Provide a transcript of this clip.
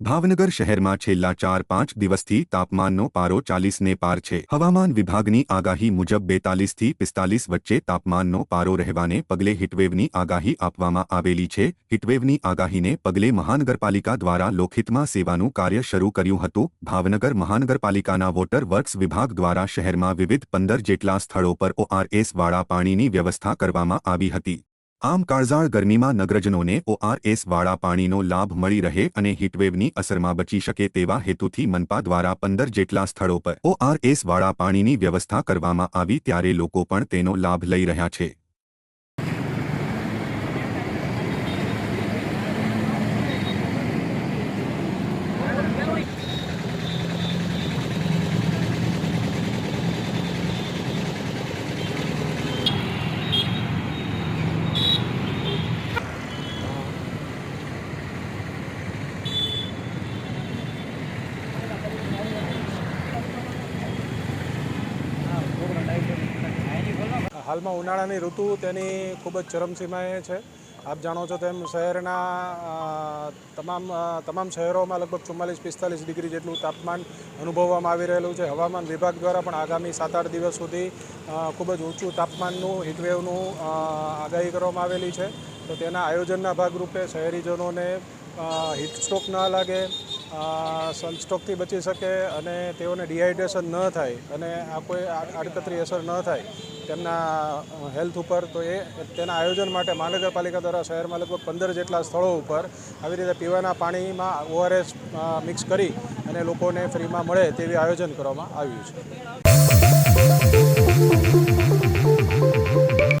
ભાવનગર શહેરમાં છેલ્લા ચાર પાંચ દિવસથી તાપમાનનો પારો ચાલીસને પાર છે. હવામાન વિભાગની આગાહી મુજબ બેતાલીસથી પિસ્તાલીસ વચ્ચે તાપમાનનો પારો રહેવાને પગલે હીટવેવની આગાહી આપવામાં આવેલી છે. હીટવેવની આગાહીને પગલે મહાનગરપાલિકા દ્વારા લોકહિતમાં સેવાનું કાર્ય શરૂ કર્યું હતું. ભાવનગર મહાનગરપાલિકાના વોટર વર્ક્સ વિભાગ દ્વારા શહેરમાં વિવિધ પંદર જેટલા સ્થળો પર ઓઆરએસ વાળા પાણીની વ્યવસ્થા કરવામાં આવી હતી. આમ કાળઝાળ ગરમીમાં નગરજનોને ઓઆરએસ વાળા પાણીનો લાભ મળી રહે અને હીટવેવની અસરમાં બચી શકે તેવા હેતુથી મનપા દ્વારા પંદર જેટલા સ્થળો પર ઓઆરએસ વાળા પાણીની વ્યવસ્થા કરવામાં આવી ત્યારે લોકો પણ તેનો લાભ લઈ રહ્યા છે. હાલમાં ઉનાળાની ઋતુ તેની ખૂબ જ ચરમસીમાએ છે. આપ જાણો છો તેમ શહેરના તમામ તમામ શહેરોમાં લગભગ ચુમ્માલીસ, પિસ્તાલીસ ડિગ્રી જેટલું તાપમાન અનુભવવામાં આવી રહેલું છે. હવામાન વિભાગ દ્વારા પણ આગામી સાત આઠ દિવસ સુધી ખૂબ જ ઊંચું તાપમાનનું, હીટવેવનું આગાહી કરવામાં આવેલી છે. તો તેના આયોજનના ભાગરૂપે શહેરીજનોને હીટસ્ટ્રોક ન લાગે સનસ્ટ્રોકથી બચી શકે અને તેઓને ડિહાઇડ્રેશન ન થાય અને આ કોઈ આડ- આડકતરી અસર ન થાય તેમના હેલ્થ ઉપર, તો એ તેના આયોજન માટે મહાનગરપાલિકા દ્વારા શહેરમાં લગભગ પંદર જેટલા સ્થળો ઉપર આવી રીતે પીવાના પાણીમાં ઓઆરએસ મિક્સ કરી અને લોકોને ફ્રીમાં મળે તેવી આયોજન કરવામાં આવ્યું છે.